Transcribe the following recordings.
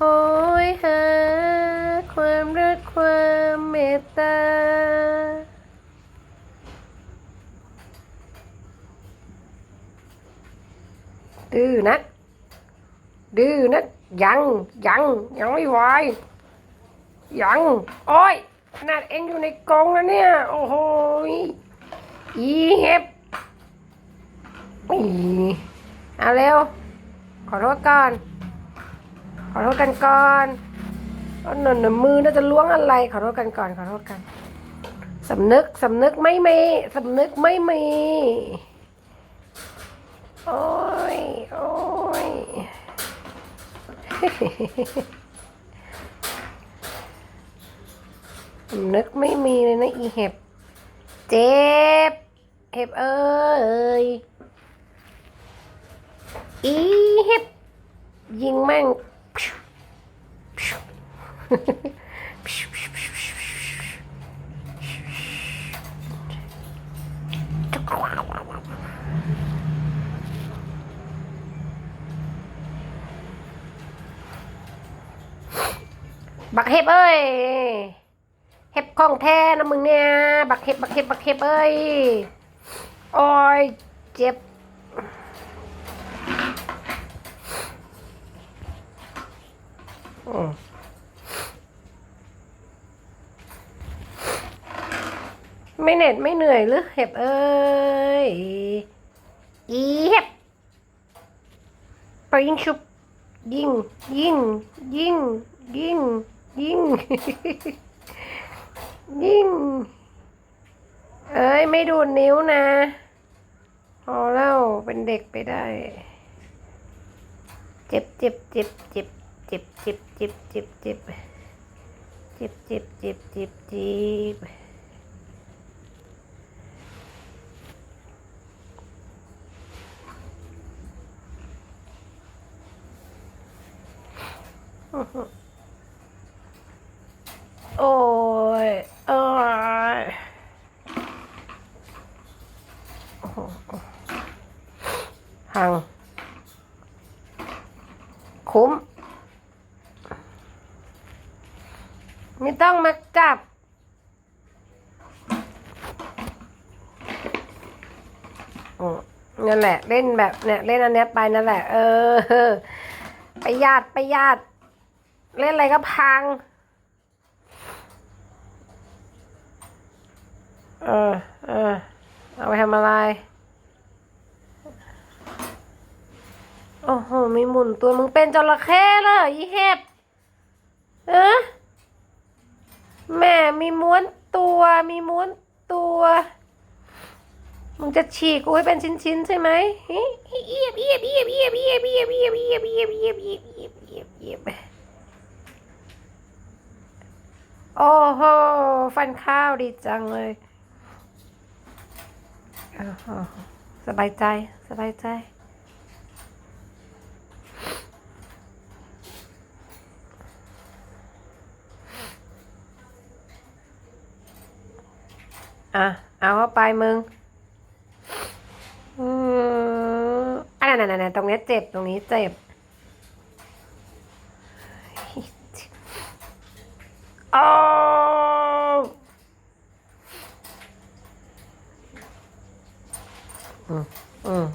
โหยหาความรักความเมตตา ดื้อนักดื้อนักยังยังยังไม่ไหวยังโอ้ยขนาดเองอยู่ในกรงแล้วเนี่ย โอ้โหอีเห็บอีเอาเร็ว ขอโทษก่อน ขอโทษกันก่อนหน่นมือน่าจะล้วงอะไร ขอโทษกันก่อน ขอโทษกันสำนึกสำนึกไม่มีสำนึกไม่มี โอ้ย โอ้ย สำนึกไม่มีเลยนะอีเห็บ เจ็บ เห็บเอ้ย อีเห็บ ยิงแม่ง บักเห็บเอ้ย เห็บของแท้นะมึงเนี่ย บักเห็บบักเห็บบักเห็บเอ้ย โอ้ย เจ็บ อืม ไม่เหน็ดไม่เหนื่อยหรือเห็บเอ้ย อีเห็บไปยิงชุบ ยิง ยิง ยิง ยิง ยิง ยิง เอ้ย ไม่ดูดนิ้วนะพอแล้วเป็นเด็กไปได้ เจ็บเจ็บเจ็บเจ็บเจ็บเจ็บเจ็บเจ็บเจ็บเจ็บเจ็บเจ็บเจ็บ โอ้ยโอ้ยหัง คุ้ม ไม่ต้องมาจับอืมนั่นแหละ เล่นแบบเนี่ย เล่นอันเนี้ยไปนั่นแหละ เออ ประหยัดประหยัด เล่นอะไรก็พัง เออ เออ เอาไปทำอะไร โอ้โห มีหมุนตัวมึงเป็นจระเข้เหรออีเห็บเออแม่ มีม้วนตัว มีม้วนตัว มึงจะฉีกกูให้เป็นชิ้นๆใช่ไหมเอียบเอียบเอียบเอียบเอียบเอียบเอียบเอียบเอียบเอียบเอียบเอียบเอียบเอียบเอียบ โอ้โห ฟันข้าวดีจังเลยอ้โหสบายใจ สบายใจ อะ เอาเข้าไปมึง อืมอันนั้นนั่นตรงนี้เจ็บ ตรงนี้เจ็บ 嗯嗯，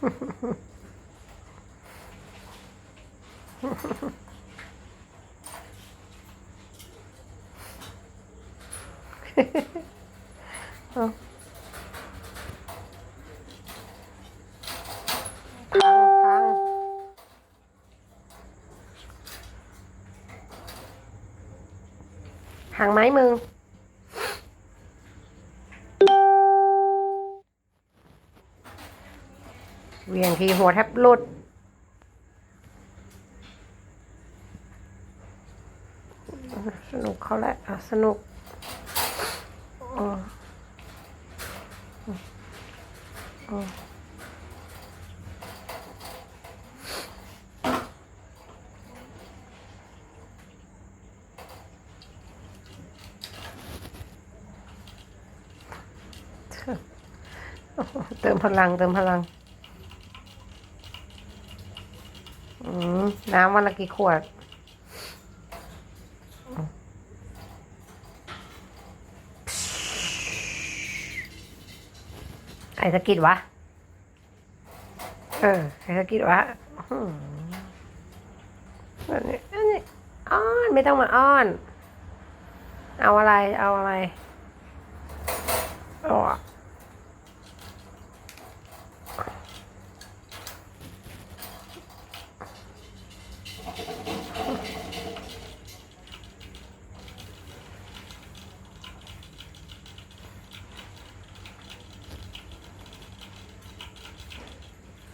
呵呵呵，呵呵呵，呵呵呵，嗯。 พังไหมมึง เวียงทีหัวแทบหลุด สนุกเขาแหละอะสนุกอ๋ออ๋อ เติมพลังเติมพลัง อืมน้ำวันละกี่ขวดใครสะกิดวะ เออใครสะกิดวะอ้อหืออันนี้อันนี้อ้อนไม่ต้องมาอ้อน เอาอะไร เอาอะไรเอาอ